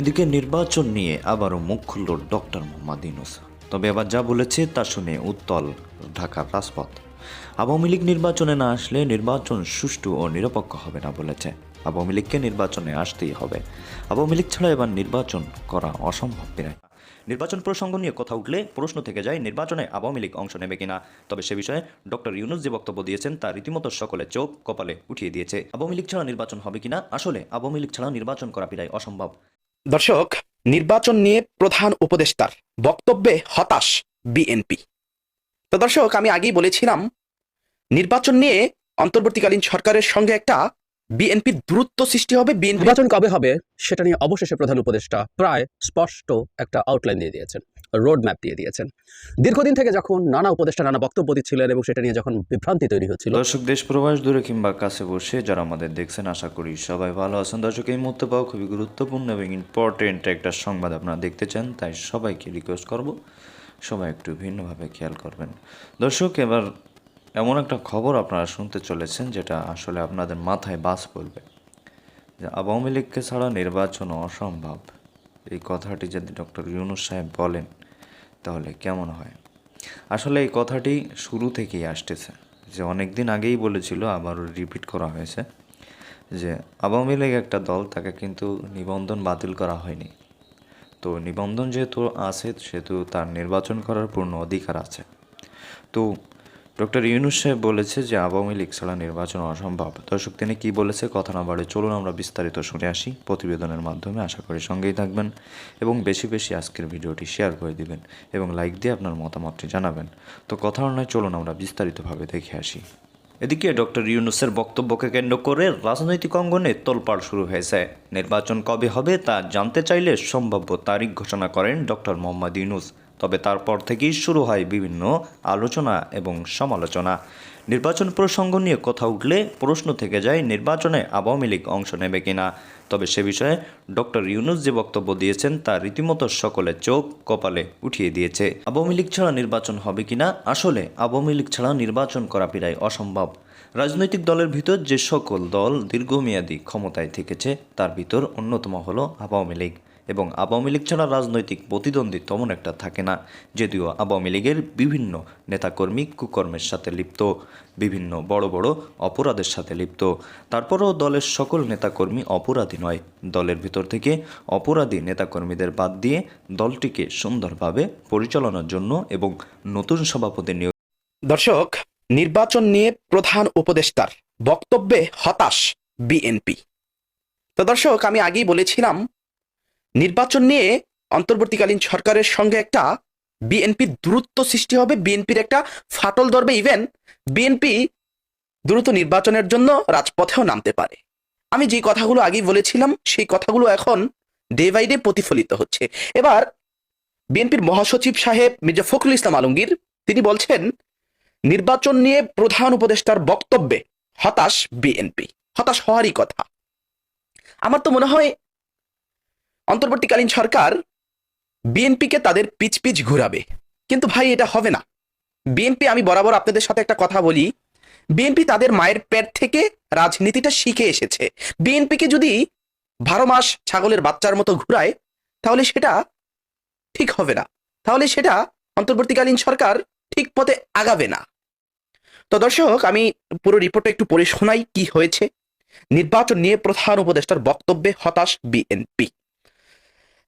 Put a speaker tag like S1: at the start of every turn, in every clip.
S1: এদিকে নির্বাচন নিয়ে আবারও মুখ খুলল ডক্টর মোহাম্মদ ইউনুস। তবে এবার যা বলেছে তা শুনে উত্তল ঢাকার রাজপথ। আওয়ামী লীগ নির্বাচনে না আসলে নির্বাচন সুষ্ঠু ও নিরপেক্ষ হবে না বলেছে। আওয়ামী লীগকে নির্বাচনে আসতেই হবে। আওয়ামী লীগ ছাড়া এবার নির্বাচন করা অসম্ভব প্রায় নির্বাচন প্রসঙ্গ নিয়ে কথা উঠলে প্রশ্ন থেকে যায়, নির্বাচনে আওয়ামী লীগ অংশ নেবে কিনা? তবে সে বিষয়ে ডক্টর ইউনুস যে বক্তব্য দিয়েছেন তা রীতিমতো সকলে চোখ কপালে উঠিয়ে দিয়েছে। আওয়ামী লীগ ছাড়া নির্বাচন হবে কিনা? আসলে আওয়ামী লীগ ছাড়া নির্বাচন করা প্রায় অসম্ভব।
S2: দর্শক, নির্বাচন নিয়ে প্রধান উপদেষ্টার বক্তব্যে হতাশ বিএনপি। তো দর্শক, আমি আগেই বলেছিলাম, নির্বাচন নিয়ে অন্তর্বর্তীকালীন সরকারের সঙ্গে একটা বিএনপির দূরত্ব সৃষ্টি হবে।
S3: নির্বাচন কবে হবে, সেটা নিয়ে অবশেষে প্রধান উপদেষ্টা প্রায় স্পষ্ট একটা আউটলাইন দিয়ে দিয়েছেন। রোড ম্যাপ দিয়ে দিয়েছেন। দীর্ঘদিন থেকে যখন নানা উপদেষ্টা নানা বক্তব্য দিচ্ছিলেন এবং সেটা নিয়ে যখন বিভ্রান্তি তৈরি হচ্ছিল।
S1: দর্শক, দেশ প্রবাস দূরে কিংবা কাছে বসে যারা আমাদের দেখছেন, আশা করি সবাই ভালো আছেন। দর্শক, এই মুহূর্তে পাওয়া খুবই গুরুত্বপূর্ণ এবং ইম্পর্টেন্ট একটা সংবাদ আপনারা দেখতে চান, তাই সবাইকে রিকোয়েস্ট করব, সবাই একটু ভিন্নভাবে খেয়াল করবেন। দর্শক, এবার এমন একটা খবর আপনারা শুনতে চলেছেন, যেটা আসলে আপনাদের মাথায় বাস পড়বে যে আওয়ামী লীগকে ছাড়া নির্বাচন অসম্ভব। এই কথাটি যদি ডক্টর ইউনুস সাহেব বলেন তাহলে কেমন হয়? আসলে এই কথাটি শুরু থেকেই আসতেছে যে অনেক দিন আগেই বলেছিল, আবারও রিপিট করা হয়েছে যে আওয়ামী লীগ একটা দল, তাকে কিন্তু নিবন্ধন বাতিল করা হয়নি। তো নিবন্ধন যেহেতু আছে, সেহেতু তার নির্বাচন করার পূর্ণ অধিকার আছে। তো ডক্টর ইউনুস সাহেব বলেছে যে আওয়ামী লীগ ছাড়া নির্বাচন অসম্ভব। দর্শক, তিনি কী বলেছে কথা না বাড়ে চলুন আমরা বিস্তারিত শুনে আসি। প্রতিবেদনের মাধ্যমে আশা করি সঙ্গেই থাকবেন এবং বেশি বেশি আজকের ভিডিওটি শেয়ার করে দিবেন এবং লাইক দিয়ে আপনার মতামতটি জানাবেন। তো কথা নয়, চলুন আমরা বিস্তারিতভাবে দেখে আসি। এদিকে ডক্টর ইউনুসের বক্তব্যকে কেন্দ্র করে রাজনৈতিক অঙ্গনে তোলপাড় শুরু হয়েছে। নির্বাচন কবে হবে তা জানতে চাইলে সম্ভাব্য তারিখ ঘোষণা করেন ডক্টর মোহাম্মদ ইউনুস। তবে তারপর থেকেই শুরু হয় বিভিন্ন আলোচনা এবং সমালোচনা। নির্বাচন প্রসঙ্গ নিয়ে কথা উঠলে প্রশ্ন থেকে যায় নির্বাচনে আওয়ামী লীগ অংশ নেবে কিনা। তবে সে বিষয়ে ডক্টর ইউনুস যে বক্তব্য দিয়েছেন তা রীতিমতো সকলে চোখ কপালে উঠিয়ে দিয়েছে। আওয়ামী লীগ ছাড়া নির্বাচন হবে কিনা? আসলে আওয়ামী লীগ ছাড়া নির্বাচন করা প্রায় অসম্ভব। রাজনৈতিক দলের ভিতর যে সকল দল দীর্ঘমেয়াদী ক্ষমতায় থেকেছে, তার ভিতর অন্যতম হলো আওয়ামী লীগ। এবং আওয়ামী লীগ ছাড়া রাজনৈতিক প্রতিদ্বন্দ্বী তেমন একটা থাকে না, যদিও আওয়ামী লীগের বিভিন্ন নেতাকর্মী কুকর্মের সাথে লিপ্ত, বিভিন্ন বড় বড় অপরাধের সাথে লিপ্ত। তারপরেও দলের সকল নেতাকর্মী অপরাধী নয়। দলের ভিতর থেকে অপরাধী নেতাকর্মীদের বাদ দিয়ে দলটিকে সুন্দরভাবে পরিচালনার জন্য এবং নতুন সভাপতি নিয়োগ
S2: দর্শক, নির্বাচন নিয়ে প্রধান উপদেষ্টার বক্তব্যে হতাশ বিএনপি। তো দর্শক, আমি আগেই বলেছিলাম নির্বাচন নিয়ে অন্তর্বর্তীকালীন সরকারের সঙ্গে একটা বিএনপির দূরত্ব সৃষ্টি হবে। বিএনপির একটা ফাটল ধরবে ইভেন বিএনপি দ্রুত নির্বাচনের জন্য রাজপথেও নামতে পারে। আমি যে কথাগুলো আগেই বলেছিলাম, সেই কথাগুলো এখন ডে বাই ডে প্রতিফলিত হচ্ছে। এবার বিএনপির মহাসচিব সাহেব মির্জা ফখরুল ইসলাম আলমগীর, তিনি বলছেন, নির্বাচন নিয়ে প্রধান উপদেষ্টার বক্তব্যে হতাশ বিএনপি হতাশ হওয়ারই কথা। আমার তো মনে হয় অন্তর্বর্তীকালীন সরকার বিএনপিকে তাদের পিচ পিচ ঘুরাবে। কিন্তু ভাই, এটা হবে না। বিএনপি, আমি বরাবর আপনাদের সাথে একটা কথা বলি। বিএনপি তাদের মায়ের পেট থেকে রাজনীতিটা শিখে এসেছে। বিএনপিকে যদি বারো মাস ছাগলের বাচ্চার মতো ঘুরায়, তাহলে সেটা ঠিক হবে না। তাহলে সেটা অন্তর্বর্তীকালীন সরকার ঠিক পথে আগাবে না। তো দর্শক, আমি পুরো রিপোর্টটা একটু পড়ে শোনাই কি হয়েছে। নির্বাচন নিয়ে প্রধান উপদেষ্টার বক্তব্যে হতাশ বিএনপি।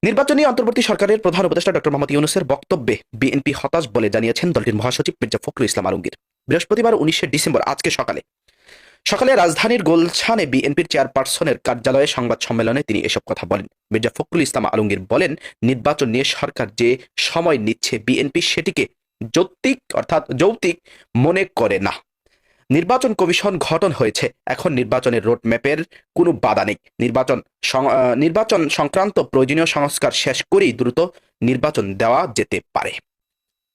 S2: নির্বাচনী অন্তর্বর্তী সরকারের প্রধান উপদেষ্টা ডক্টর মোহাম্মদ ইউনুসের বক্তব্যে বিএনপি হতাশ বলে জানিয়েছেন দলটির মহাসচিব মির্জা ফখরুল ইসলাম আলমগীর। বৃহস্পতিবার উনিশে ডিসেম্বর, আজকে সকালে। সকালে রাজধানীর গোলছানে বিএনপির চেয়ারপারসনের কার্যালয়ে সংবাদ সম্মেলনে তিনি এসব কথা বলেন। মির্জা ফখরুল ইসলাম আলমগীর বলেন, নির্বাচন নিয়ে সরকার যে সময় নিচ্ছে বিএনপি সেটিকে যৌক্তিক অর্থাৎ যৌক্তিক মনে করে না। নির্বাচন কমিশন গঠন হয়েছে। এখন নির্বাচনের রোডম্যাপের কোনো বাধা নেই। নির্বাচন নির্বাচন সংক্রান্ত প্রয়োজনীয় সংস্কার শেষ করেই দ্রুত নির্বাচন দেওয়া যেতে পারে।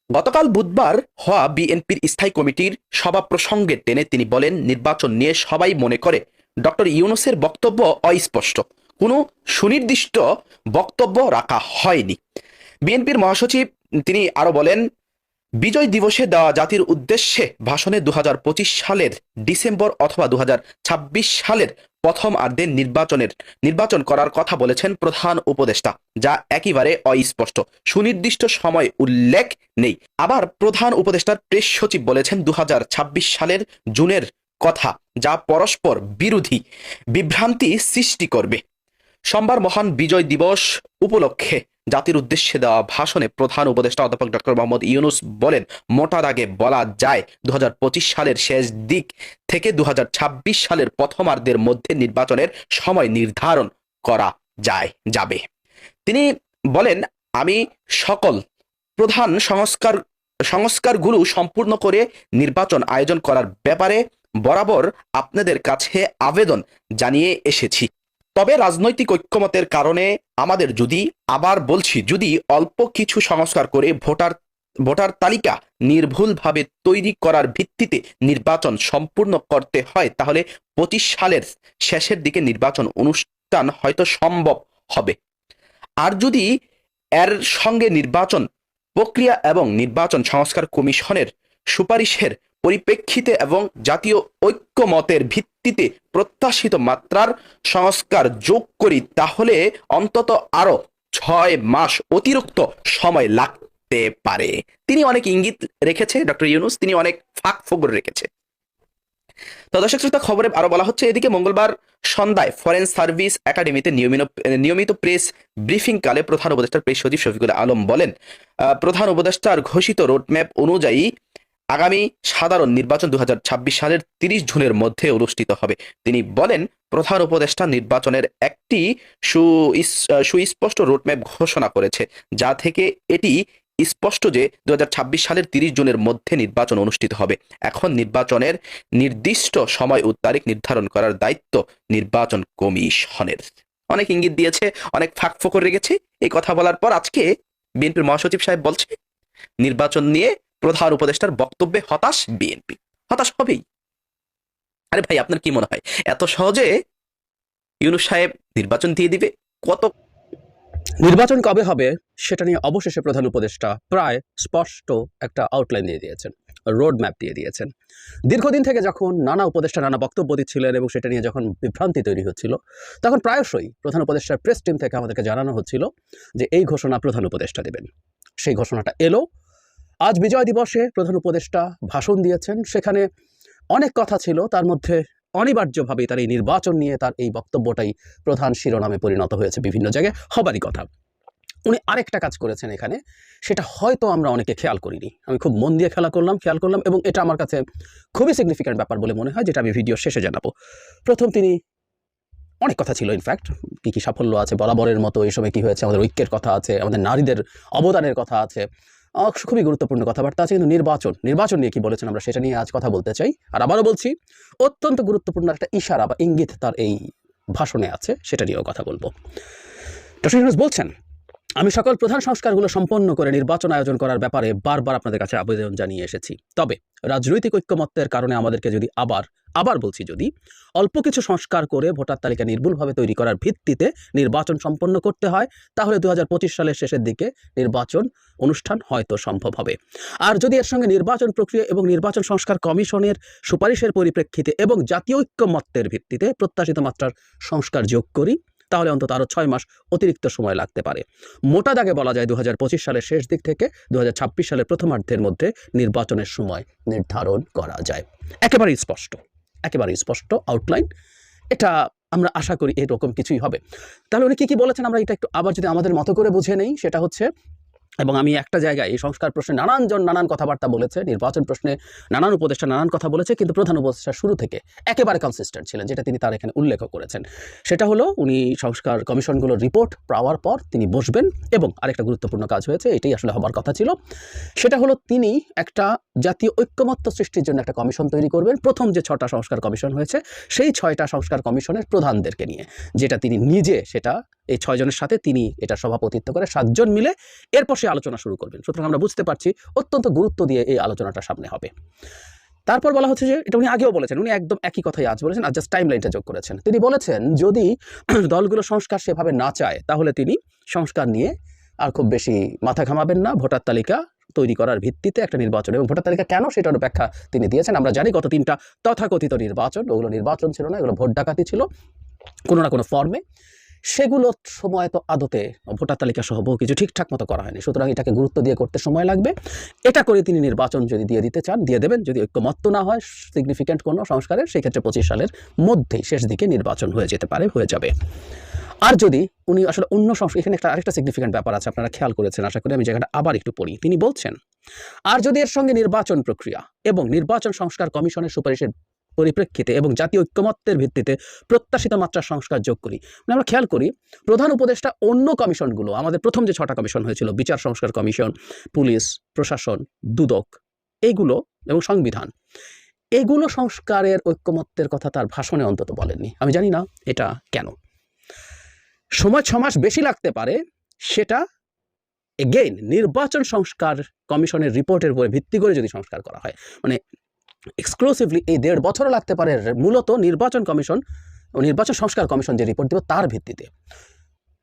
S2: গতকাল বুধবার হওয়া বিএনপির স্থায়ী কমিটির সভা প্রসঙ্গে টেনে তিনি বলেন, নির্বাচন নিয়ে সবাই মনে করে। ডক্টর ইউনুসের বক্তব্য অস্পষ্ট। কোনো সুনির্দিষ্ট বক্তব্য রাখা হয়নি। বিএনপির মহাসচিব তিনি আরও বলেন বিজয় দিবসে দেওয়া জাতির উদ্দেশ্যে ভাষণে দু হাজার পঁচিশ সালের ডিসেম্বর অথবা দুহাজার ছাব্বিশ সালের প্রথম আর্ধে নির্বাচনের, নির্বাচন করার কথা বলেছেন প্রধান উপদেষ্টা, যা একেবারে অস্পষ্ট। সুনির্দিষ্ট সময় উল্লেখ নেই। আবার প্রধান উপদেষ্টার প্রেস সচিব বলেছেন দু হাজার ছাব্বিশ সালের জুনের কথা, যা পরস্পর বিরোধী বিভ্রান্তি সৃষ্টি করবে। সোমবার মহান বিজয় দিবস উপলক্ষে জাতির উদ্দেশ্যে দেওয়া ভাষণে প্রধান উপদেষ্টা অধ্যাপক ডক্টর মোহাম্মদ ইউনুস বলেন মোটা দাগে বলা যায় দুহাজার পঁচিশ সালের শেষ দিক থেকে দুহাজার ছাব্বিশ সালের প্রথমার্ধের মধ্যে নির্বাচনের সময় নির্ধারণ করা যায়, যাবে। তিনি বলেন, আমি সকল প্রধান সংস্কার, সংস্কারগুলো সম্পূর্ণ করে নির্বাচন আয়োজন করার ব্যাপারে বরাবর আপনাদের কাছে আবেদন জানিয়ে এসেছি। তবে রাজনৈতিক ঐক্যমতের কারণে আমাদের যদি আবার বলছি, যদি অল্প কিছু সংস্কার করে ভোটার ভোটার তালিকা নির্ভুলভাবে তৈরি করার ভিত্তিতে নির্বাচন সম্পূর্ণ করতে হয়, তাহলে পঁচিশ সালের শেষের দিকে নির্বাচন অনুষ্ঠান হয়তো সম্ভব হবে। আর যদি এর সঙ্গে নির্বাচন প্রক্রিয়া এবং নির্বাচন সংস্কার কমিশনের সুপারিশের পরিপ্রেক্ষিতে এবং জাতীয় ঐক্যমতের ভিত্তিতে প্রত্যাশিত মাত্রার সংস্কার যোগ করি, তাহলে অন্তত আরও ছয় মাস অতিরিক্ত সময় লাগতে পারে। তিনি অনেক ইঙ্গিত রেখেছে, ডক্টর ইউনুস, তিনি অনেক ফাঁক ফোগর রেখেছে। তো দর্শক শ্রোতা, খবরে আরও বলা হচ্ছে, এদিকে মঙ্গলবার সন্ধ্যায় ফরেন সার্ভিস একাডেমিতে নিয়মিত নিয়মিত প্রেস ব্রিফিং কালে প্রধান উপদেষ্টার প্রেস সচিব শফিকুল আলম বলেন প্রধান উপদেষ্টার ঘোষিত রোডম্যাপ অনুযায়ী আগামী সাধারণ নির্বাচন দুহাজার ছাব্বিশ সালের তিরিশ জুনের মধ্যে অনুষ্ঠিত হবে। তিনি বলেন, প্রধান উপদেষ্টা নির্বাচনের একটি সুস্পষ্ট রোডম্যাপ ঘোষণা করেছে, যা থেকে এটি স্পষ্ট যে দুহাজার ছাব্বিশ সালের তিরিশ জুনের মধ্যে নির্বাচন অনুষ্ঠিত হবে। এখন নির্বাচনের নির্দিষ্ট সময় ও তারিখ নির্ধারণ করার দায়িত্ব নির্বাচন কমিশনের। অনেক ইঙ্গিত দিয়েছে, অনেক ফাঁক ফোকর রেখেছে। এই কথা বলার পর আজকে বিএনপির মহাসচিব সাহেব বলছে, নির্বাচন নিয়ে প্রধান উপদেষ্টার বক্তব্যে হতাশ বিএনপি। হতাশ হবেই। আরে ভাই, আপনার কি মনে হয়? এত সহজে ইউনুস সাহেব নির্বাচন দিয়ে দিবে? কত
S3: নির্বাচন কবে হবে সেটা নিয়ে অবশেষে প্রধান উপদেষ্টা প্রায় স্পষ্ট একটা আউটলাইন দিয়ে দিয়েছেন রোড ম্যাপ দিয়ে দিয়েছেন। দীর্ঘদিন থেকে যখন নানা উপদেষ্টা নানা বক্তব্য দিচ্ছিলেন এবং সেটা নিয়ে যখন বিভ্রান্তি তৈরি হচ্ছিল, তখন প্রায়শই প্রধান উপদেষ্টার প্রেস টিম থেকে আমাদেরকে জানানো হচ্ছিল যে এই ঘোষণা প্রধান উপদেষ্টা দেবেন। সেই ঘোষণাটা এলো আজ বিজয় দিবসে প্রধান উপদেষ্টা ভাষণ দিয়েছেন। সেখানে অনেক কথা ছিল, তার মধ্যে অনিবার্যভাবেই তার এই নির্বাচন নিয়ে তার এই বক্তব্যটাই প্রধান শিরোনামে পরিণত হয়েছে বিভিন্ন জায়গায়। হবারই কথা। উনি আরেকটা কাজ করেছেন এখানে, সেটা হয়তো আমরা অনেকে খেয়াল করিনি। আমি খুব মন দিয়ে খেলা করলাম, খেয়াল করলাম এবং এটা আমার কাছে খুবই সিগনিফিক্যান্ট ব্যাপার বলে মনে হয়, যেটা আমি ভিডিও শেষে জানাব। প্রথম তিনি অনেক কথা ছিল ইনফ্যাক্ট কী কী সাফল্য আছে, বরাবরের মতো, এই সময় কী হয়েছে, আমাদের ঐক্যের কথা আছে, আমাদের নারীদের অবদানের কথা আছে। খুবই গুরুত্বপূর্ণ কথাবার্তা আছে কিন্তু নির্বাচন। নির্বাচন নিয়ে কি বলেছেন আমরা সেটা নিয়ে আজ কথা বলতে চাই। আর আবারও বলছি, অত্যন্ত গুরুত্বপূর্ণ একটা ইশারা বা ইঙ্গিত তার এই ভাষণে আছে, সেটা নিয়েও কথা বলব। ডক্টর বলছেন আমি সকল প্রধান সংস্কারগুলো সম্পন্ন করে নির্বাচন আয়োজন করার ব্যাপারে বারবার আপনাদের কাছে আবেদন জানিয়ে এসেছি। তবে রাজনৈতিক ঐক্যমত্যের কারণে আমাদেরকে যদি আবার আবার বলছি যদি, অল্প কিছু সংস্কার করে ভোটার তালিকা নির্ভুলভাবে তৈরি করার ভিত্তিতে নির্বাচন সম্পন্ন করতে হয়, তাহলে দু হাজার পঁচিশ সালের শেষের দিকে নির্বাচন অনুষ্ঠান হয়তো সম্ভব হবে। আর যদি এর সঙ্গে নির্বাচন প্রক্রিয়া এবং নির্বাচন সংস্কার কমিশনের সুপারিশের পরিপ্রেক্ষিতে এবং জাতীয় ঐক্যমত্যের ভিত্তিতে প্রত্যাশিত মাত্রার সংস্কার যোগ করি তাহলে অন্তত আরও ছয় মাস অতিরিক্ত সময় লাগতে পারে। মোটা দাগে বলা যায় দু হাজার পঁচিশ সালের শেষ দিক থেকে দু হাজার ছাব্বিশ সালের প্রথমার্ধের মধ্যে নির্বাচনের সময় নির্ধারণ করা যায়। একেবারেই স্পষ্ট একেবারেই স্পষ্ট আউটলাইন এটা আমরা আশা করি এরকম কিছুই হবে। তাহলে উনি কী কী বলেছেন আমরা এটা একটু আবার যদি আমাদের মতো করে বুঝে নেই, সেটা হচ্ছে এবং আমি একটা জায়গায় এই সংস্কার প্রশ্নে নানানজন নানান কথাবার্তা বলেছে, নির্বাচন প্রশ্নে নানান উপদেষ্টা নানান কথা বলেছে, কিন্তু প্রধান উপদেষ্টা শুরু থেকে একেবারে কনসিস্টেন্ট ছিলেন, যেটা তিনি তার এখানে উল্লেখ করেছেন। সেটা হলো উনি সংস্কার কমিশনগুলোর রিপোর্ট পাওয়ার পর তিনি বসবেন এবং আরেকটা গুরুত্বপূর্ণ কাজ হয়েছে, এটাই আসলে হবার কথা ছিল। সেটা হলো তিনি একটা জাতীয় ঐক্যমত্য সৃষ্টির জন্য একটা কমিশন তৈরি করবেন, প্রথম যে ছটা সংস্কার কমিশন হয়েছে, সেই ছয়টা সংস্কার কমিশনের প্রধানদেরকে নিয়ে, যেটা তিনি নিজে সেটা এই ছয়জনের সাথে তিনি এটা সভাপতিত্ব করে, সাতজন মিলে এরপর সে আলোচনা শুরু করবেন। সুতরাং আমরা বুঝতে পারছি অত্যন্ত গুরুত্ব দিয়ে এই আলোচনাটা সামনে হবে। তারপর বলা হচ্ছে যে, এটা উনি আগেও বলেছেন, উনি একদম একই কথাই আজ বলেছেন, আর জাস্ট টাইম লাইনটা যোগ করেছেন। তিনি বলেছেন, যদি দলগুলো সংস্কার সেভাবে না চায়, তাহলে তিনি সংস্কার নিয়ে আর খুব বেশি মাথা ঘামাবেন না। ভোটার তালিকা তৈরি করার ভিত্তিতে একটা নির্বাচন, এবং ভোটার তালিকা কেন সেটার ব্যাখ্যা তিনি দিয়েছেন, আমরা জানি গত তিনটা তথাকথিত নির্বাচন, ওগুলো নির্বাচন ছিল না, এগুলো ভোট ডাকাতি ছিল কোনো না কোনো ফর্মে। সেগুলোর সময় তো আদতে ভোটার তালিকা সহ বহু কিছু ঠিকঠাক মতো করা হয়নি। সুতরাং এটাকে গুরুত্ব দিয়ে করতে সময় লাগবে। এটা করে তিনি নির্বাচন যদি দিয়ে দিতে চান, দিয়ে দেবেন। যদি ঐক্যমত্য না হয় সিগনিফিক্যান্ট কোনো সংস্কারের সেই ক্ষেত্রে পঁচিশ সালের মধ্যেই শেষ দিকে নির্বাচন হয়ে যেতে পারে, হয়ে যাবে। আর যদি উনি আসলে অন্য সংস্কার এখানে একটা আরেকটা সিগনিফিক্যান্ট ব্যাপার আছে, আপনারা খেয়াল করেছেন, আশা করি আমি জায়গাটা আবার একটু পড়ি। তিনি বলছেন, আর যদি এর সঙ্গে নির্বাচন প্রক্রিয়া এবং নির্বাচন সংস্কার কমিশনের সুপারিশের পরিপ্রেক্ষিতে এবং জাতীয় ঐক্যমত্যের ভিত্তিতে প্রত্যাশিত মাত্রার সংস্কার যোগ করি। মানে আমরা খেয়াল করি, প্রধান উপদেষ্টা অন্য কমিশনগুলো, আমাদের প্রথম যে ছটা কমিশন হয়েছিল, বিচার সংস্কার কমিশন, পুলিশ, প্রশাসন, দুদক এইগুলো এবং সংবিধান, এগুলো সংস্কারের ঐক্যমত্যের কথা তার ভাষণে অন্তত বলেননি। আমি জানি না এটা কেন। সময় ছ মাস বেশি লাগতে পারে, সেটা এগেইন নির্বাচন সংস্কার কমিশনের রিপোর্টের উপরে ভিত্তি করে যদি সংস্কার করা হয়। মানে এক্সক্লুসিভলি এই দেড় বছরও লাগতে পারে মূলত নির্বাচন কমিশন নির্বাচন সংস্কার কমিশন যে রিপোর্ট দেবে তার ভিত্তিতে।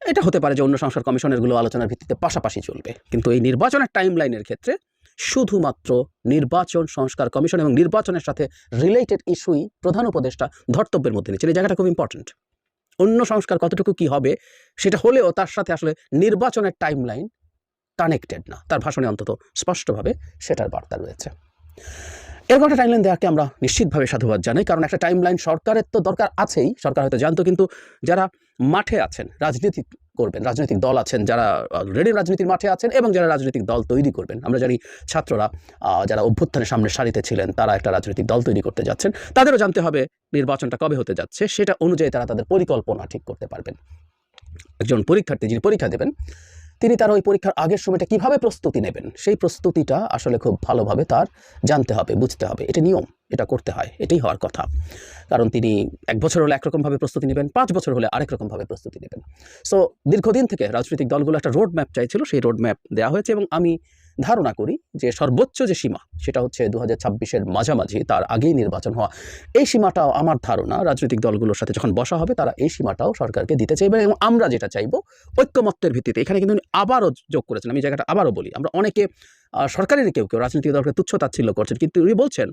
S3: এটা হতে পারে যে অন্য সংস্কার কমিশনেরগুলো আলোচনার ভিত্তিতে পাশাপাশি চলবে। কিন্তু এই নির্বাচনের টাইম লাইনের ক্ষেত্রে শুধুমাত্র নির্বাচন সংস্কার কমিশন এবং নির্বাচনের সাথে রিলেটেড ইস্যুই প্রধান উপদেষ্টা ধর্তব্যের মধ্যে নিচ্ছেন এই জায়গাটা খুব ইম্পর্ট্যান্ট অন্য সংস্কার কতটুকু কি হবে সেটা হলেও তার সাথে আসলে নির্বাচনের টাইম লাইন কানেক্টেড না। তার ভাষণে অন্তত স্পষ্টভাবে সেটার বার্তা রয়েছে। এরকম একটা টাইমলাইন দেওয়াকে আমরা নিশ্চিতভাবে সাধুবাদ জানাই, কারণ একটা টাইমলাইন সরকারের তো দরকার আছেই, সরকার হয়তো জানতো, কিন্তু যারা মাঠে আছেন, রাজনীতি করবেন, রাজনৈতিক দল আছেন, যারা রেডি রাজনীতির মাঠে আছেন এবং যারা রাজনৈতিক দল তৈরি করবেন, আমরা জানি ছাত্ররা যারা অভ্যুত্থানের সামনে সারিতে ছিলেন, তারা একটা রাজনৈতিক দল তৈরি করতে যাচ্ছেন, তাদেরও জানতে হবে নির্বাচনটা কবে হতে যাচ্ছে, সেটা অনুযায়ী তারা তাদের পরিকল্পনা ঠিক করতে পারবেন। একজন পরীক্ষার্থী যিনি পরীক্ষা দেবেন তিনি তার ওই পরীক্ষার আগের সময়টা কীভাবে প্রস্তুতি নেবেন? সেই প্রস্তুতিটা আসলে খুব ভালোভাবে তার জানতে হবে, বুঝতে হবে। এটা নিয়ম, এটা করতে হয়, এটাই হওয়ার কথা। কারণ তিনি এক বছর হলে একরকমভাবে প্রস্তুতি নেবেন, পাঁচ বছর হলে আরেক রকমভাবে প্রস্তুতি নেবেন। সো দীর্ঘদিন থেকে রাজনৈতিক দলগুলো একটা রোড ম্যাপ চাইছিল, সেই রোড ম্যাপ দেওয়া হয়েছে এবং আমি ধারণা করি যে সর্বোচ্চ যে সীমা, সেটা হচ্ছে দু হাজার ছাব্বিশের মাঝামাঝি, তার আগেই নির্বাচন হওয়া। এই সীমাটাও আমার ধারণা, রাজনৈতিক দলগুলোর সাথে যখন বসা হবে, তারা এই সীমাটাও সরকারকে দিতে চাইবে এবং আমরা যেটা চাইব, ঐক্যমত্যের ভিত্তিতে। এখানে কিন্তু আবারও যোগ করেছেন, আমি জায়গাটা আবারও বলি। আমরা অনেকে সরকারের কেউ কেউ, রাজনৈতিক দলকে তুচ্ছ তাচ্ছিল্য করছেন, কিন্তু উনি বলছেন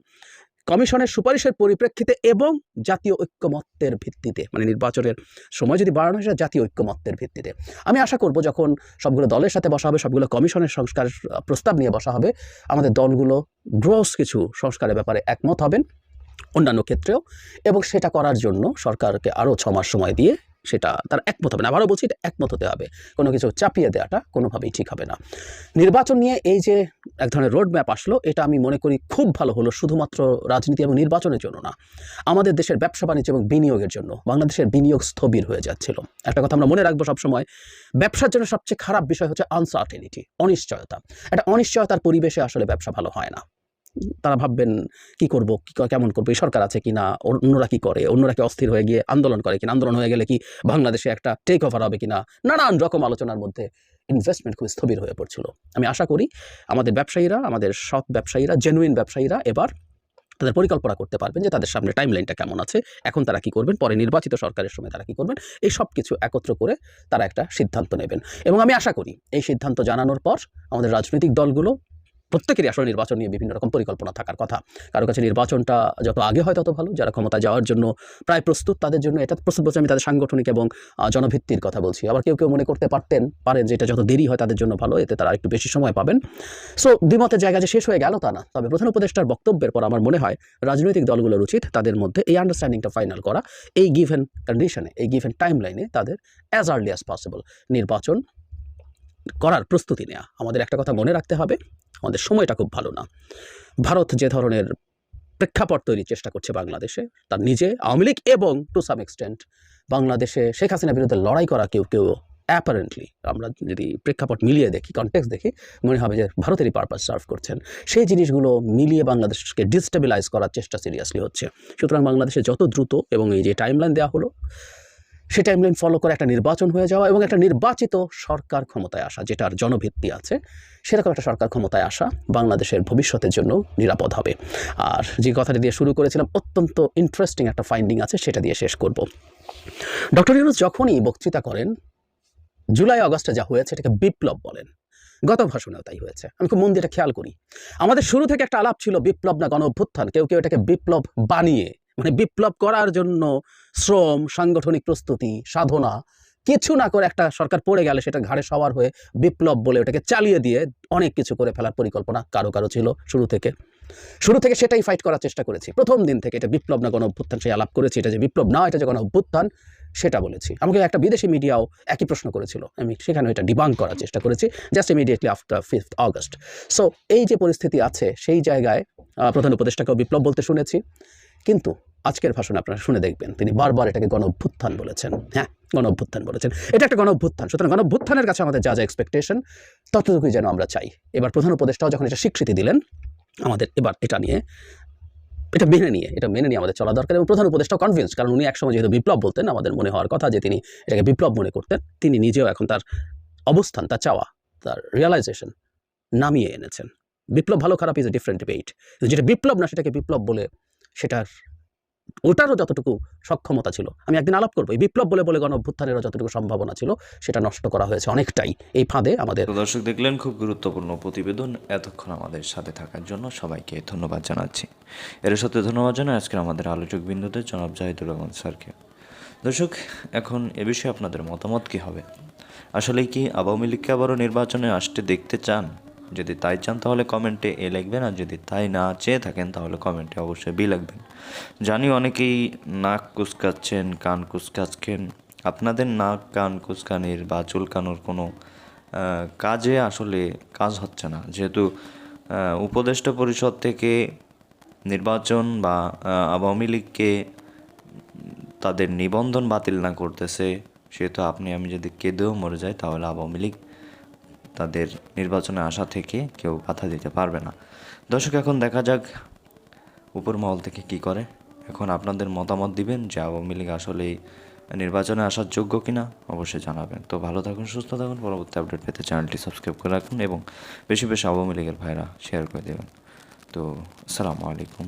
S3: কমিশনের সুপারিশের পরিপ্রেক্ষিতে এবং জাতীয় ঐক্যমত্যের ভিত্তিতে মানে নির্বাচনের সময় যদি বাড়ানো হয় জাতীয় ঐক্যমত্যের ভিত্তিতে। আমি আশা করব যখন সবগুলো দলের সাথে বসা হবে, সবগুলো কমিশনের সংস্কার প্রস্তাব নিয়ে বসা হবে, আমাদের দলগুলো গ্রস কিছু সংস্কারের ব্যাপারে একমত হবেন অন্যান্য ক্ষেত্রেও, এবং সেটা করার জন্য সরকারকে আরও ছ মাস সময় দিয়ে সেটা তার একমত হবে না। আবারও বলছি, এটা একমত হতে হবে। কোনো কিছু চাপিয়ে দেওয়াটা কোনোভাবেই ঠিক হবে না। নির্বাচন নিয়ে এই যে এক ধরনের রোড ম্যাপ আসলো। এটা আমি মনে করি খুব ভালো হলো শুধুমাত্র রাজনীতি এবং নির্বাচনের জন্য না, আমাদের দেশের ব্যবসা বাণিজ্য এবং বিনিয়োগের জন্য। বাংলাদেশের বিনিয়োগ স্থবির হয়ে যাচ্ছিল। একটা কথা আমরা মনে রাখব সবসময়, ব্যবসার জন্য সবচেয়ে খারাপ বিষয় হচ্ছে আনসার্টেনিটি অনিশ্চয়তা। একটা অনিশ্চয়তার পরিবেশে আসলে ব্যবসা ভালো হয় না। তারা ভাববেন, কি করব? কি কেমন করব? এই সরকার আছে কিনা? অন্যরা কি করে? অন্যরা কি অস্থির হয়ে গিয়ে আন্দোলন করে কিনা? আন্দোলন হয়ে গেলে কি বাংলাদেশে একটা টেক ওভার হবে কিনা? নানান রকম আলোচনার মধ্যে ইনভেস্টমেন্ট খুব স্থবির হয়ে পড়ছিল। আমি আশা করি আমাদের ব্যবসায়ীরা, আমাদের সৎ ব্যবসায়ীরা জেনুইন ব্যবসায়ীরা এবার তাদের পরিকল্পনা করতে পারবেন যে তাদের সামনে টাইম লাইনটা কেমন আছে, এখন তারা কি করবেন, পরে নির্বাচিত সরকারের সময় তারা কি করবেন, এই সব কিছু একত্র করে তারা একটা সিদ্ধান্ত নেবেন। এবং আমি আশা করি এই সিদ্ধান্ত জানানোর পর আমাদের রাজনৈতিক দলগুলো প্রত্যেকেরই আসলে নির্বাচন নিয়ে বিভিন্ন রকম পরিকল্পনা থাকার কথা। কারও কাছে নির্বাচনটা যত আগে হয় তত ভালো, যারা ক্ষমতা যাওয়ার জন্য প্রায় প্রস্তুত তাদের জন্য এটা প্রস্তুত বলছে আমি তাদের সাংগঠনিক এবং জনভিত্তির কথা বলছি। আবার কেউ কেউ মনে করতে পারতেন পারেন যে এটা যত দেরি হয় তাদের জন্য ভালো, এতে তারা একটু বেশি সময় পাবেন। সো, দ্বিমতের জায়গা যে শেষ হয়ে গেল তা না। তবে প্রধান উপদেষ্টার বক্তব্যের পর আমার মনে হয় রাজনৈতিক দলগুলোর উচিত তাদের মধ্যে এই আন্ডারস্ট্যান্ডিংটা ফাইনাল করা, এই গিভেন কন্ডিশনে এই গিভেন টাইম লাইনে তাদের অ্যাজ আর্লি অ্যাজ পসিবল নির্বাচন করার প্রস্তুতি নেওয়া আমাদের একটা কথা মনে রাখতে হবে আমাদের সময়টা খুব ভালো না। ভারত যে ধরনের প্রেক্ষাপট তৈরির চেষ্টা করছে বাংলাদেশে, তার নিজে আওয়ামী লীগ এবং টু সাম এক্সটেন্ট বাংলাদেশে শেখ হাসিনার বিরুদ্ধে লড়াই করা কেউ কেউ অ্যাপারেন্টলি আমরা যদি প্রেক্ষাপট মিলিয়ে দেখি কনটেক্স দেখি, মনে হবে যে ভারতেরই পারপাস সার্ভ করছেন। সেই জিনিসগুলো মিলিয়ে বাংলাদেশকে ডিস্টেবিলাইজ করার চেষ্টা সিরিয়াসলি হচ্ছে। সুতরাং বাংলাদেশে যত দ্রুত এবং এই যে টাইমলাইন দেওয়া হলো সে টাইমলাইন ফলো করে একটা নির্বাচন হয়ে যাওয়া এবং একটা নির্বাচিত সরকার ক্ষমতায় আসা, যেটার জনভিত্তি আছে, সেরকম একটা সরকার ক্ষমতায় আসা বাংলাদেশের ভবিষ্যতের জন্য নিরাপদ হবে। আর যে কথাটা দিয়ে শুরু করেছিলাম, অত্যন্ত ইন্টারেস্টিং একটা ফাইন্ডিং আছে, সেটা দিয়ে শেষ করব। ডক্টর ইউনুস যখনই বক্তৃতা করেন, জুলাই, আগস্টে যা হয়েছে এটাকে বিপ্লব বলেন। গত ভাষণেও তাই হয়েছে। আমি খুব মন দিয়ে খেয়াল করি। আমাদের শুরু থেকে একটা আলাপ ছিল, বিপ্লব না গণ অভ্যুত্থান কেউ কেউ এটাকে বিপ্লব বানিয়ে মানে বিপ্লব করার জন্য শ্রম, সাংগঠনিক প্রস্তুতি, সাধনা কিছু না করে একটা সরকার পড়ে গেলে সেটা ঘাড়ে সবার হয়ে বিপ্লব বলে ওটাকে চালিয়ে দিয়ে অনেক কিছু করে ফেলার পরিকল্পনা কারও কারও ছিল শুরু থেকে। শুরু থেকে সেটাই ফাইট করার চেষ্টা করেছি। প্রথম দিন থেকে এটা বিপ্লব না গণ অভ্যুত্থান সেই আলাপ করেছি, এটা যে বিপ্লব না, এটা যে গণ অভ্যুত্থান, সেটা বলেছি। আমাকে একটা বিদেশি মিডিয়াও একই প্রশ্ন করেছিল। আমি সেখানে এটা ডিবাং করার চেষ্টা করেছি just immediately after fifth August so এই যে পরিস্থিতি আছে, সেই জায়গায় প্রধান উপদেষ্টাকেও বিপ্লব বলতে শুনেছি। কিন্তু আজকের ভাষণে আপনারা শুনে দেখবেন, তিনি বারবার এটাকে গণ অভ্যুত্থান বলেছেন। হ্যাঁ গণ অভ্যুত্থান বলেছেন। এটা একটা গণ অভ্যুত্থান সুতরাং গণ অভ্যুত্থানের কাছে আমাদের যা যা এক্সপেকটেশন ততটুকুই যেন আমরা চাই। এবার প্রধান উপদেষ্টাও যখন এটা স্বীকৃতি দিলেন, আমাদের এবার এটা নিয়ে, এটা মেনে নিয়ে, এটা মেনে নিয়ে আমাদের চলা দরকার এবং প্রধান উপদেষ্টাও কনভিন্স কারণ উনি একসময় যেহেতু বিপ্লব বলতেন, আমাদের মনে হওয়ার কথা যে তিনি এটাকে বিপ্লব মনে করতেন, তিনি নিজেও এখন তার অবস্থান, তার চাওয়া, তার রিয়েলাইজেশন নামিয়ে এনেছেন। বিপ্লব ভালো, খারাপ ইজ এ ডিফারেন্ট ডিবেট যেটা বিপ্লব না, সেটাকে বিপ্লব বলে সেটার ওটারও যতটুকু সক্ষমতা ছিল। আমি একদিন আলাপ করব, এই বিপ্লব বলে বলে গণ অভ্যুত্থানেরও যতটুকু সম্ভাবনা ছিল, সেটা নষ্ট করা হয়েছে অনেকটাই। এই ফাঁদে আমাদের
S1: দর্শক দেখলেন, খুব গুরুত্বপূর্ণ প্রতিবেদন এতক্ষণ আমাদের সাথে থাকার জন্য সবাইকে ধন্যবাদ জানাচ্ছি। এর সাথে ধন্যবাদ জানাই আজকের আমাদের আলোচক বিন্দুতে, জনাব জাহিদুর রহমান স্যারকে। দর্শক, এখন এ বিষয়ে আপনাদের মতামত কী হবে? আসলে কি আওয়ামী লীগকে আবারও নির্বাচনে আসতে দেখতে চান? যদি তাই চান, তাহলে কমেন্টে এ লিখবেন, আর যদি তাই না চেয়ে থাকেন, তাহলে কমেন্টে অবশ্যই বি লিখবেন। জানি অনেকেই নাক কুচকাচ্ছেন, কান কুচকাচ্ছেন। আপনাদের নাক, কান কুচকানির বা চুলকানোর কোনো কাজে আসলে কাজ হচ্ছে না। যেহেতু উপদেষ্টা পরিষদ থেকে নির্বাচন বা আওয়ামী লীগকে তাদের নিবন্ধন বাতিল না করতেছে, সেহেতু আপনি, আমি যদি কেঁদেও মরে যাই, তাহলে আওয়ামী লীগ তাদের নির্বাচনে আসা থেকে কেউ বাধা দিতে পারবে না। দর্শক, এখন দেখা যাক উপর মহল থেকে কি করে। এখন আপনাদের মতামত দিবেন যে আওয়ামী লীগ আসলে নির্বাচনে আসার যোগ্য কিনা, অবশ্যই জানাবেন। তো ভালো থাকুন, সুস্থ থাকুন, পরবর্তী আপডেট পেতে চ্যানেলটি সাবস্ক্রাইব করে রাখুন এবং বেশি বেশি আওয়ামী লীগের ভাইরা শেয়ার করে দেবেন। তো, আসসালামু আলাইকুম।